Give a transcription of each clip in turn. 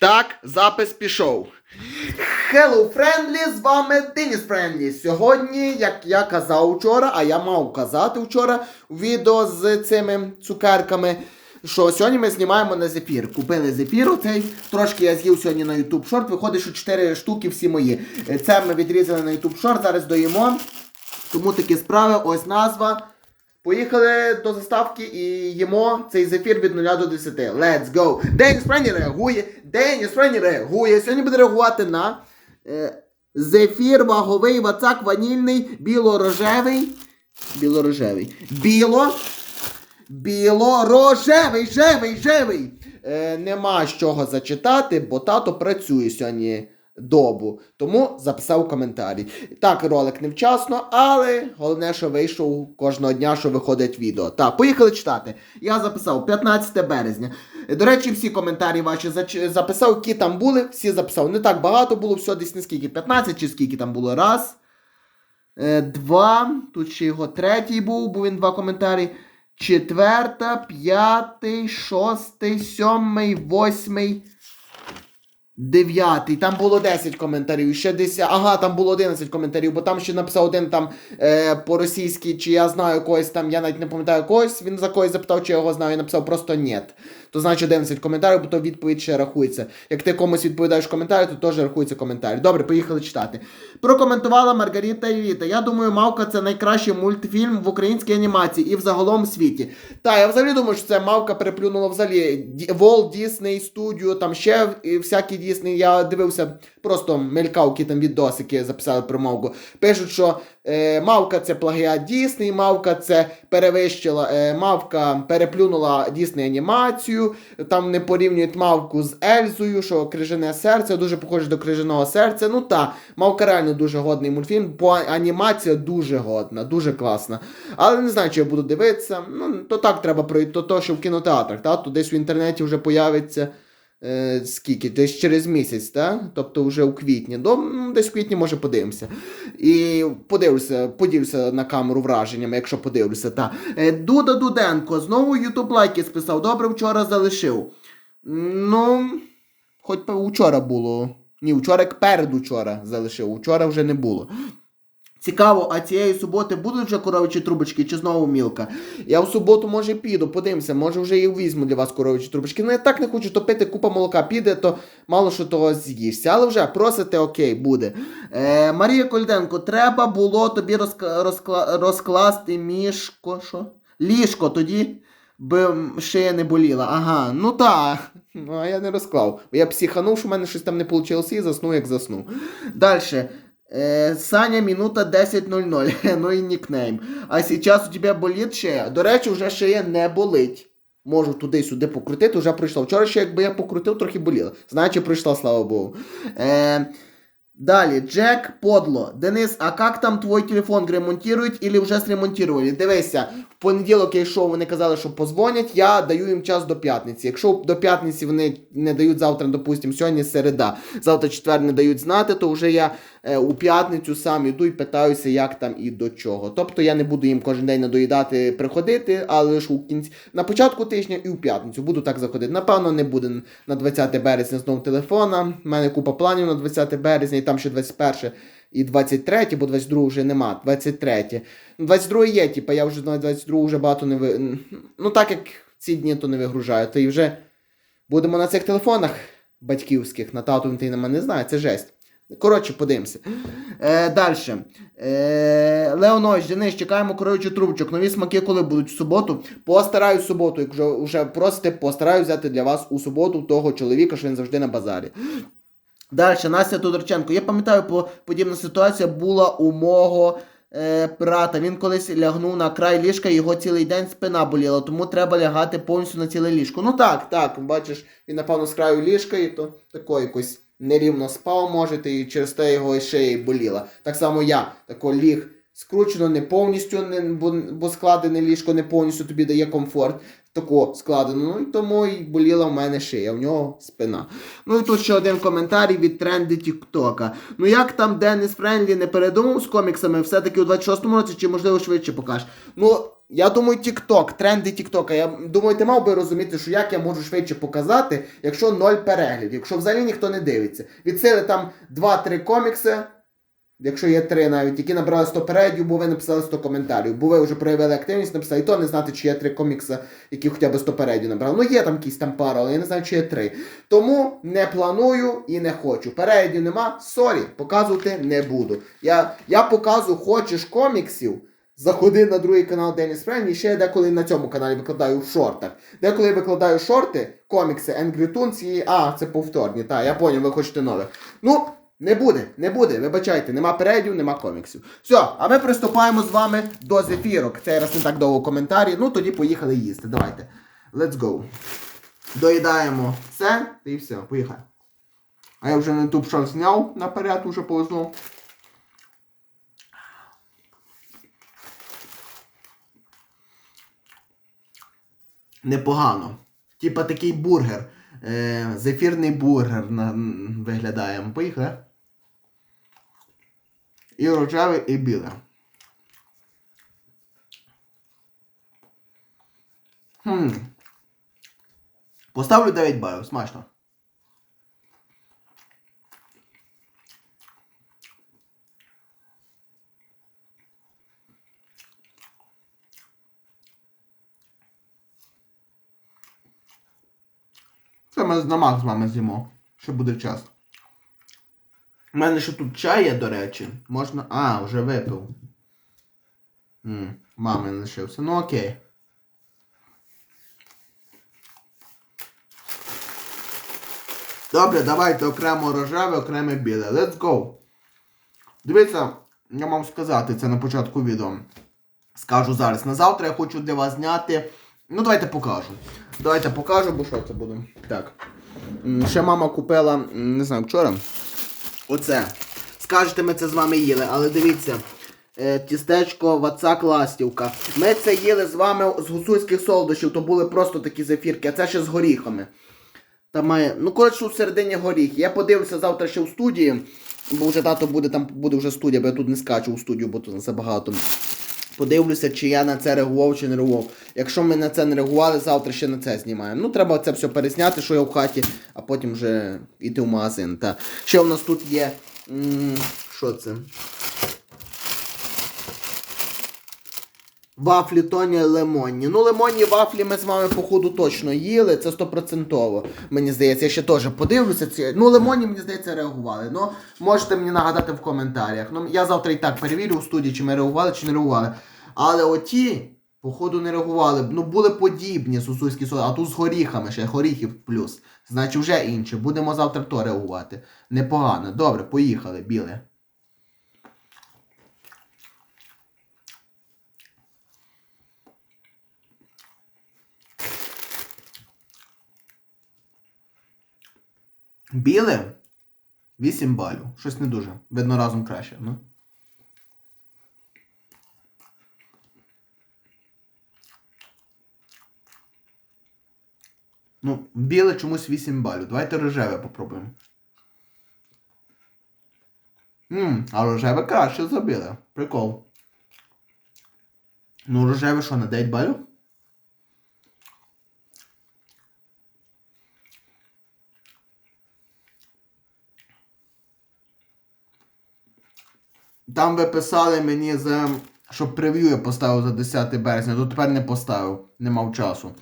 Так, запис пішов. Hello, Friendly, з вами Деніс Friendly. Сьогодні, як я казав вчора, а я мав казати вчора відео з цими цукерками, що сьогодні ми знімаємо на зефір. Купили зефір оцей, трошки я з'їв сьогодні на YouTube Short, виходить, що 4 штуки всі мої. Це ми відрізали на YouTube Short, зараз доїмо. Тому такі справи, ось назва. Поїхали до заставки і їмо цей зефір від 0 до 10. Let's go! Деніс Френі реагує. Деніс Френі реагує. Сьогодні буде реагувати на е, зефір ваговий, вацак, ванільний, біло-рожевий. Біло-рожевий. Біло. Біло-рожевий, жевий, жевий. Е, нема з чого зачитати, бо тато працює сьогодні добу. Тому записав коментарі. Так, ролик невчасно, але головне, що вийшов кожного дня, що виходить відео. Так, поїхали читати. Я записав 15 березня. До речі, всі коментарі ваші записав, які там були, всі записав. Не так багато було, все десь не скільки. 15 чи скільки там було. Раз. Е, два. Тут ще його третій був, бо він два коментарі. Четверта, п'ятий, шостий, сьомий, восьмий. Дев'ятий, там було 10 коментарів, ще десь. Ага, там було 11 коментарів, бо там ще написав один там е, по-російськи, чи я знаю когось там, я навіть не пам'ятаю когось. Він за когось запитав, чи я його знаю, і написав просто «нет». То значить 11 коментарів, бо то відповідь ще рахується. Як ти комусь відповідаєш коментарі, то теж рахується коментар. Добре, поїхали читати. Прокоментувала Маргарита і Віта. Я думаю, Мавка це найкращий мультфільм в українській анімації і в загалом світі. Та, я взагалі думаю, що це Мавка переплюнула взагалі Walt Disney Studio, там ще всякі Disney. Я дивився, просто мелькав, які там відосики записали про Мавку. Пишуть, що е, Мавка це плагіат Дісней, Мавка це перевищила, е, Мавка переплюнула Дісней анімацію. Там не порівнюють Мавку з Ельзою, що крижане серце, дуже похоже до крижаного серця. Ну та, Мавка реально дуже годний мультфільм, бо анімація дуже годна, дуже класна. Але не знаю, чи я буду дивитися. Ну, то так треба пройти, то, то що в кінотеатрах, та? то десь в інтернеті вже появиться. Е, скільки? Десь через місяць, так? Тобто вже у квітні. До, ну, десь в квітні, може, подивимося. І подивлюся, поділюся на камеру враженнями, якщо подивлюся. Та. Е, Дуда Дуденко, знову Ютуб лайки списав. Добре, вчора залишив. Ну, хоч вчора було. Ні, вчора як передучора залишив, вчора вже не було. Цікаво, а цієї суботи будуть вже коровичі трубочки чи знову мілка? Я в суботу, може, піду, подивимося, може вже і візьму для вас коровичі трубочки. Ну я так не хочу топити, купа молока піде, то мало що того з'їшся. Але вже просите, окей, буде. Е, Марія Кольденко, треба було тобі розка- розкла- розкласти мішко, що? Ліжко тоді. Би шия не боліла. Ага, ну так. Ну, а я не розклав. Я психанув, що в мене щось там не вийшло і заснув, як заснув. Дальше. Е, Саня, минута 10.00. ну і нікнейм. А зараз у тебе болить шия. До речі, вже шия не болить. Можу туди-сюди покрутити, вже пройшла. Вчора ще, якби я покрутив, трохи боліло. Значить, пройшла, слава Богу. Е, Далі, Джек Подло. Денис, а як там твій телефон ремонтують или вже сремонтували? Дивися, в понеділок я йшов, вони казали, що позвонять, я даю їм час до п'ятниці. Якщо до п'ятниці вони не дають завтра, допустимо, сьогодні середа, завтра четвер не дають знати, то вже я у п'ятницю сам іду і питаюся, як там і до чого. Тобто я не буду їм кожен день надоїдати приходити, але лише у кінці на початку тижня і у п'ятницю буду так заходити. Напевно, не буде на 20 березня знову телефона. У мене купа планів на 20 березня, і там ще 21 і 23, бо 22 вже нема. 23. 22 є, типу, я вже на 22 вже багато не ви. Ну так як ці дні то не вигружаю, то і вже будемо на цих телефонах батьківських, на тату ти на мене не знає, це жесть. Коротше, подивимося. Е, Далі. Е, Леонович, Денис, чекаємо коровичу трубочок. Нові смаки, коли будуть в суботу. Постараюсь в суботу, якщо вже просите, постараюсь взяти для вас у суботу того чоловіка, що він завжди на базарі. Далі, Настя Тодорченко. Я пам'ятаю, по, подібна ситуація була у мого е, брата. Він колись лягнув на край ліжка, його цілий день спина боліла, тому треба лягати повністю на ціле ліжко. Ну так, так, бачиш, він, напевно, з краю ліжка, і то тако якось нерівно спав, можете, і через те його й боліла. Так само я тако ліг скручено не повністю, не, бо, бо складене ліжко не повністю тобі дає комфорт. Тако складено. Ну тому і боліла в мене шия, в нього спина. Ну і тут ще один коментарій від тренди Тіктока. Ну як там Денис Френлі не передумав з коміксами, все-таки у 26-му році, чи можливо швидше покаже? Ну, я думаю, Тікток, тренди Тіктока. Я думаю, ти мав би розуміти, що як я можу швидше показати, якщо ноль переглядів, якщо взагалі ніхто не дивиться. Від сили там 2-3 комікси. Якщо є три навіть, які набрали 100 передів, бо ви написали 100 коментарів, бо ви вже проявили активність, написали, і то не знати, чи є три комікси, які хоча б 100 передів набрали. Ну є там якісь там пара, але я не знаю, чи є три. Тому не планую і не хочу. Передів нема, сорі, показувати не буду. Я, я показую, хочеш коміксів. Заходи на другий канал Деніс Френ, і ще я деколи на цьому каналі викладаю в шортах. Деколи я викладаю шорти, комікси, Angry Toons і. А, це повторні. Так, я поняв, ви хочете нових. Ну, не буде, не буде, вибачайте, нема передів, нема коміксів. Все, а ми приступаємо з вами до зефірок. Цей раз не так довго коментарі. Ну тоді поїхали їсти. Давайте. Let's go. Доїдаємо це і все, поїхали. А я вже на YouTube шорт зняв наперед, уже повезло. Непогано. Типа такий бургер. Е, зефірний бургер виглядає. Поїхали. І рожеве, і біле. Хм. Поставлю 9 балів, смачно. Це ми на мак з вами з'їмо. Ще буде час. У мене ще тут чай є, до речі. Можна. А, вже випив. М, Мами лишився. Ну окей. Добре, давайте окремо рожеве, окремо біле. Let's go. Дивіться, я мав сказати це на початку відео. Скажу зараз. На завтра я хочу для вас зняти. Ну, давайте покажу. Давайте покажу, бо що це буде. Так. Ще мама купила, не знаю, вчора. Оце. Скажете, ми це з вами їли, але дивіться. е, Тістечко, вацак, ластівка. Ми це їли з вами з гусульських солодощів, то були просто такі зефірки, а це ще з горіхами. Там має. Ну, коротше, всередині горіх. Я подивлюся завтра ще в студії, бо вже тато буде там буде вже студія, бо я тут не скачу у студію, бо тут забагато. Подивлюся, чи я на це реагував, чи не реагував. Якщо ми на це не реагували, завтра ще на це знімаємо. Ну, треба це все пересняти, що я в хаті, а потім вже йти в магазин. Та. Ще у нас тут є. Що це? Вафлі Тоні лимонні. Ну, лимонні вафлі ми з вами, походу, точно їли, це стопроцентово. Мені здається, я ще теж подивлюся. Ці... Ну, лимонні, мені здається, реагували. Ну, можете мені нагадати в коментарях. Ну, я завтра і так перевірю у студії, чи ми реагували, чи не реагували. Але оті, походу, не реагували. Ну, були подібні сусульські соли, а тут з горіхами, ще горіхів плюс. Значить, вже інше. Будемо завтра то реагувати. Непогано. Добре, поїхали, біле. Біле 8 балів. Щось не дуже. Видно разом краще, ну. Ну, біле чомусь 8 балів. Давайте рожеве попробуємо. Ммм, а рожеве краще за біле. Прикол. Ну, рожеве що, на 9 балів? Там ви писали мені за. Щоб прев'ю я поставив за 10 березня, то тепер не поставив, не мав часу.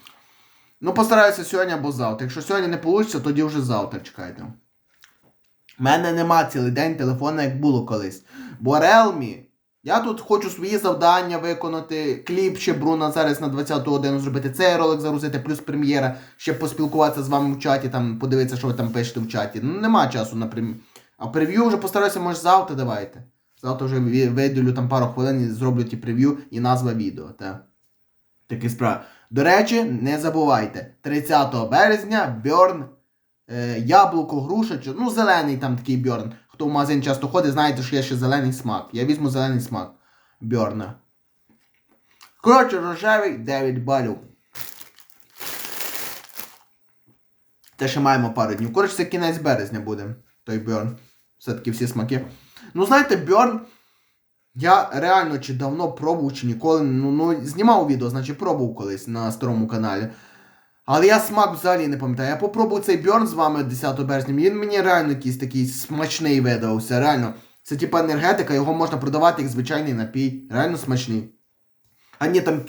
Ну, постараюся сьогодні або завтра. Якщо сьогодні не вийде, тоді вже завтра чекайте. У мене нема цілий день телефона, як було колись. Бо Realme, я тут хочу свої завдання виконати, кліп ще Бруна зараз на 20 годину зробити, цей ролик загрузити, плюс прем'єра, ще поспілкуватися з вами в чаті, там, подивитися, що ви там пишете в чаті. Ну, нема часу на прем... А прев'ю вже постараюся, може, завтра давайте. Завтра вже виділю там пару хвилин і зроблю ті прев'ю і назва відео. Та. Такі справи. До речі, не забувайте, 30 березня Бьорн, е, яблуко, груша, чи, ну зелений там такий Бьорн. Хто в магазин часто ходить, знаєте, що є ще зелений смак. Я візьму зелений смак Бьорна. Коротше, рожевий 9 балів. Це ще маємо пару днів. Коротше, це кінець березня буде. Той Бьорн. Все-таки всі смаки. Ну, знаєте, Бьорн. Я реально чи давно пробував, чи ніколи. Ну, ну знімав відео, значить пробував колись на старому каналі. Але я смак взагалі не пам'ятаю. Я попробував цей Бьорн з вами 10 березня. Він мені реально якийсь такий смачний видався. Реально. Це типа енергетика, його можна продавати як звичайний напій. Реально смачний. А ні, там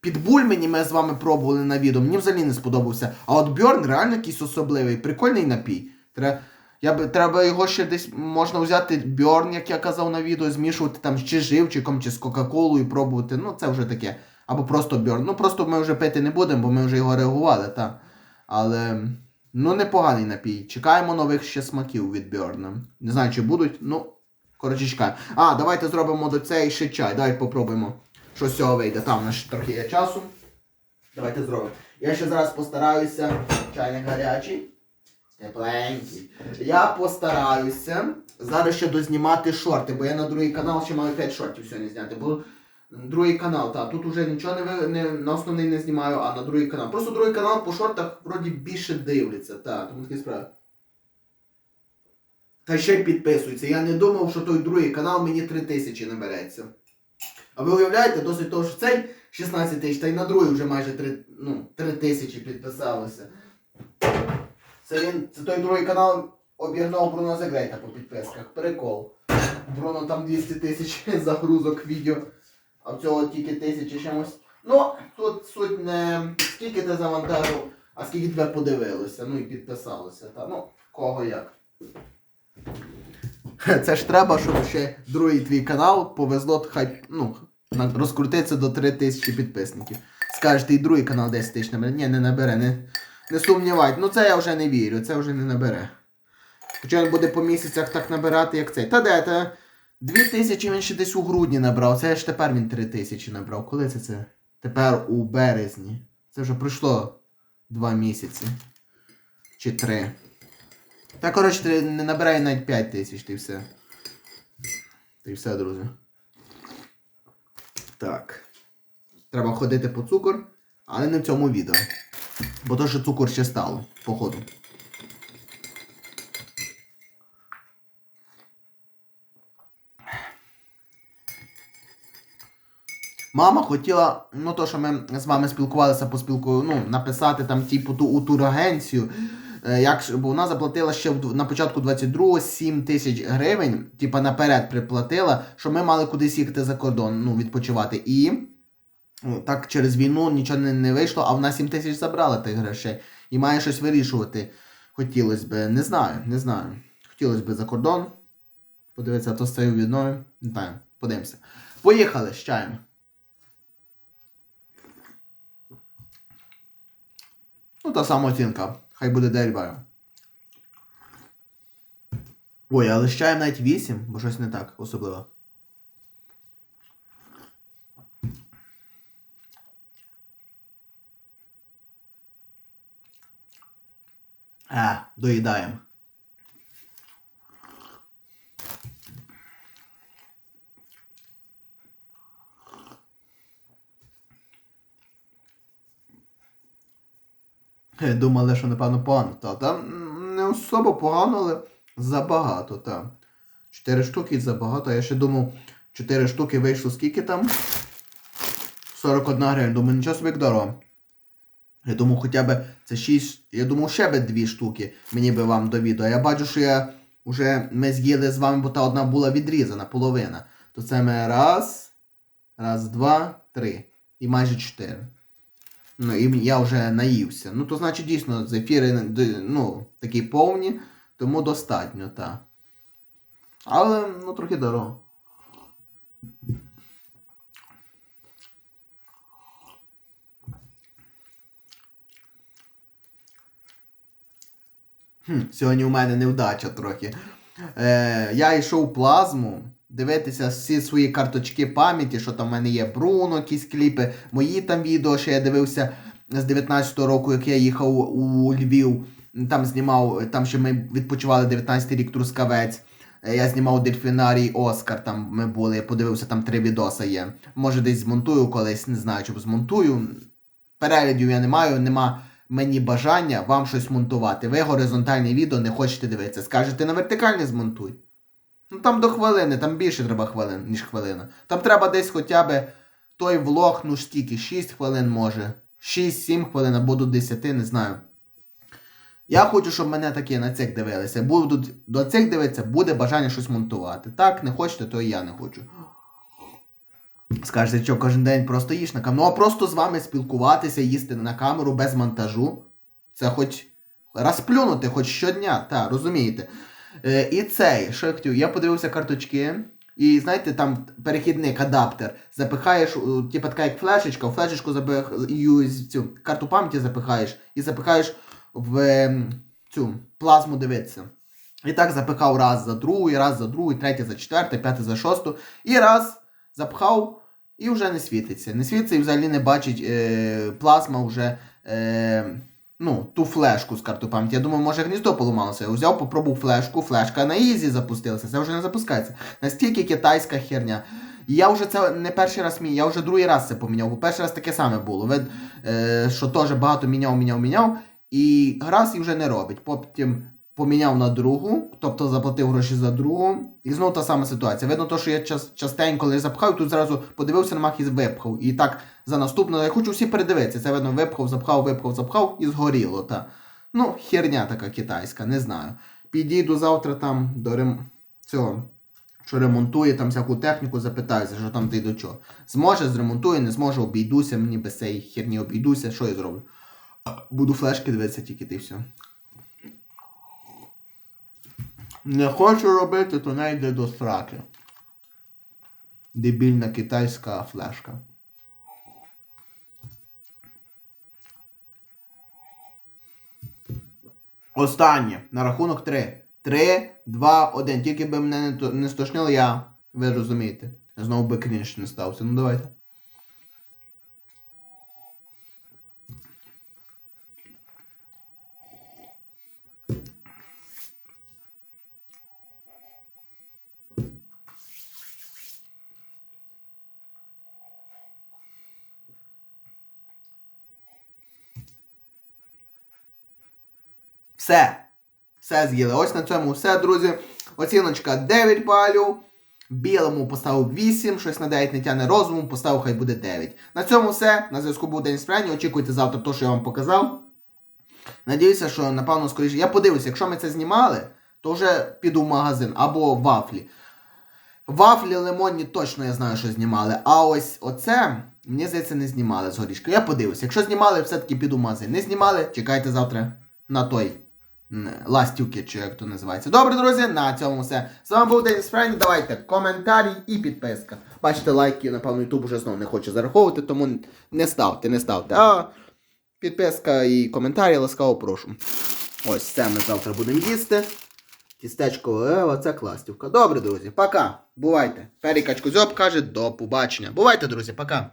підбуль мені ми з вами пробували на відео, мені взагалі не сподобався. А от Бьорн реально якийсь особливий, прикольний напій. Треба, я б, треба його ще десь можна взяти Бьорн, як я казав на відео, змішувати там чи з живчиком, чи з Кока-Колою пробувати. Ну, це вже таке. Або просто Бьорн. Ну просто ми вже пити не будемо, бо ми вже його реагували, так. Але. Ну, непоганий напій. Чекаємо нових ще смаків від Бьорна. Не знаю, чи будуть, ну, коротше, чекаємо. А, давайте зробимо до цей ще чай. Давай попробуємо, що з цього вийде. Там у нас ще трохи є часу. Давайте зробимо. Я ще зараз постараюся. Чайник гарячий. Тепленький. Я постараюся зараз ще дознімати шорти, бо я на другий канал ще маю 5 шортів сьогодні зняти. Бо другий канал, так, тут вже нічого не, не на основний не знімаю, а на другий канал. Просто другий канал по шортах вроді більше дивляться, так, тому такі справи. Та ще й підписуються. Я не думав, що той другий канал мені 3 тисячі набереться. А ви уявляєте, досить того, що цей 16 тисяч, та й на другий вже майже 3, ну, 3 тисячі підписалося. Це він, це той другий канал обігнав Бруно Загрейта по підписках. Прикол. Бруно там 200 тисяч загрузок відео, а в цього тільки тисячі чимось. Ну, тут суть не скільки ти завантажив, а скільки тебе подивилося, ну і підписалося. Та, ну, кого як. Це ж треба, щоб ще другий твій канал повезло, хай ну, розкрутиться до 3 тисячі підписників. Скажеш, ти і другий канал 10 тисяч набере. Ні, не набере, не, не сумнівайте. Ну це я вже не вірю, це вже не набере. Хоча він буде по місяцях так набирати, як цей. Та де, та 2 тисячі він ще десь у грудні набрав. Це ж тепер він 3 тисячі набрав. Коли це це? Тепер у березні. Це вже пройшло 2 місяці. Чи 3. Та коротше, не набирай навіть 5 тисяч, ти все. Ти все, друзі. Так. Треба ходити по цукор, але не в цьому відео. Бо то, що цукор ще стало, походу. Мама хотіла, ну то, що ми з вами спілкувалися по спілку, ну, написати там типу ту у. Е, Як, бо вона заплатила ще на початку 22-го 7 тисяч гривень, типа наперед приплатила, що ми мали кудись їхати за кордон, ну, відпочивати. І ну, так через війну нічого не, не вийшло, а вона 7 тисяч забрала тих грошей. І має щось вирішувати. Хотілося би, не знаю, не знаю. Хотілося б за кордон. Подивитися, а то з цією війною. Не знаю, подивимося. Поїхали з чаєм. Ну, та сама оцінка. Хай буде дерьба. Ой, але з чаєм навіть 8, бо щось не так особливо. А, доїдаємо. Е, Думали, що напевно погано. Та там не особо погано, але забагато, та. Чотири штуки забагато. Я ще думав, 4 штуки вийшло скільки там? 41 гривень. Думаю, нічого собі дорого. Я думав, хоча б це 6. Я думав, ще би 2 штуки мені би вам до відео. Я бачу, що я вже ми з'їли з вами, бо та одна була відрізана, половина. То це ми раз, раз, два, три. І майже 4. Ну, і я вже наївся. Ну, то значить, дійсно, зефіри ну, такі повні, тому достатньо, так. Але, ну, трохи дорого. Хм, сьогодні у мене невдача трохи. Е, я йшов в плазму дивитися всі свої карточки пам'яті, що там в мене є Бруно, якісь кліпи, мої там відео, що я дивився з 19-го року, як я їхав у Львів. Там знімав, там ще ми відпочивали 19-й рік Трускавець. Е, Я знімав дельфінарій Оскар, там ми були, я подивився, там три відоса є. Може десь змонтую колись, не знаю, чи змонтую. Переглядів я не маю, нема мені бажання вам щось монтувати. Ви горизонтальні відео не хочете дивитися. Скажете на вертикальні змонтуй. Ну там до хвилини, там більше треба хвилин, ніж хвилина. Там треба десь хоча б той влог, ну ж скільки, 6 хвилин може. 6-7 хвилин або до 10, не знаю. Я хочу, щоб мене такі на цих дивилися. Будуть до цих дивитися, буде бажання щось монтувати. Так, не хочете, то і я не хочу. Скажете, що кожен день просто їш на камеру. Ну а просто з вами спілкуватися, їсти на камеру без монтажу. Це хоч розплюнути, хоч щодня, так, розумієте. Е, і цей, що я хотів, я подивився карточки. І знаєте, там перехідник, адаптер, запихаєш, у, типу така як флешечка, у флешечку запих, цю карту пам'яті запихаєш і запихаєш в ем, цю плазму дивитися. І так запихав раз за другий, раз за другий, третій за четвертий, п'ятий за шосту. І раз запхав і вже не світиться. Не світиться і взагалі не бачить е, плазма вже. Е, Ну, ту флешку з карту пам'яті. Я думаю, може гніздо поламалося. Я взяв, попробував флешку, флешка на ізі запустилася, це вже не запускається. Настільки китайська херня. І я вже це не перший раз мій, я вже другий раз це поміняв, бо перший раз таке саме було. Ви, е, що теж багато міняв, міняв, міняв, і раз і вже не робить. Потім поміняв на другу, тобто заплатив гроші за другу, і знову та сама ситуація. Видно, то, що я час, частенько лише запхав, тут зразу подивився на мах і випхав. І так за наступне, я хочу всі передивитися. Це видно, випхав, запхав, випхав, запхав і згоріло. Та. Ну, херня така китайська, не знаю. Підійду завтра там до рем... цього, що ремонтує там всяку техніку, запитаюся, що там ти до чого. Зможе, зремонтує, не зможе, обійдуся, мені без цієї херні обійдуся, що я зроблю? Буду флешки дивитися тільки ти все. Не хочу робити, то не йде до сраки. Дебільна китайська флешка. Останнє. На рахунок 3. 3, 2, 1. Тільки би мене не, стошнило, я. Ви розумієте. Знову би крінж не стався. Ну давайте. Все. Все з'їли. Ось на цьому все, друзі. Оціночка 9 балів. Білому поставив 8, щось на 9 не тяне розуму, поставив хай буде 9. На цьому все. На зв'язку був День Спряні. Очікуйте завтра те, що я вам показав. Надіюся, що напевно скоріше. Я подивлюся, якщо ми це знімали, то вже піду в магазин або вафлі. Вафлі лимонні точно я знаю, що знімали. А ось оце, мені здається, не знімали з горішкою. Я подивлюся. Якщо знімали, все-таки піду в магазин. Не знімали, чекайте завтра на той ластівки, чи як то називається. Добре, друзі, на цьому все. З вами був Денис Фрейн. Давайте коментарі і підписка. Бачите, лайки, напевно, Ютуб вже знову не хоче зараховувати, тому не ставте, не ставте. А підписка і коментарі ласкаво прошу. Ось це ми завтра будемо їсти. Тістечко Ева, це кластівка. Добре, друзі, пока. Бувайте. Перікачко Зьоб каже до побачення. Бувайте, друзі, пока.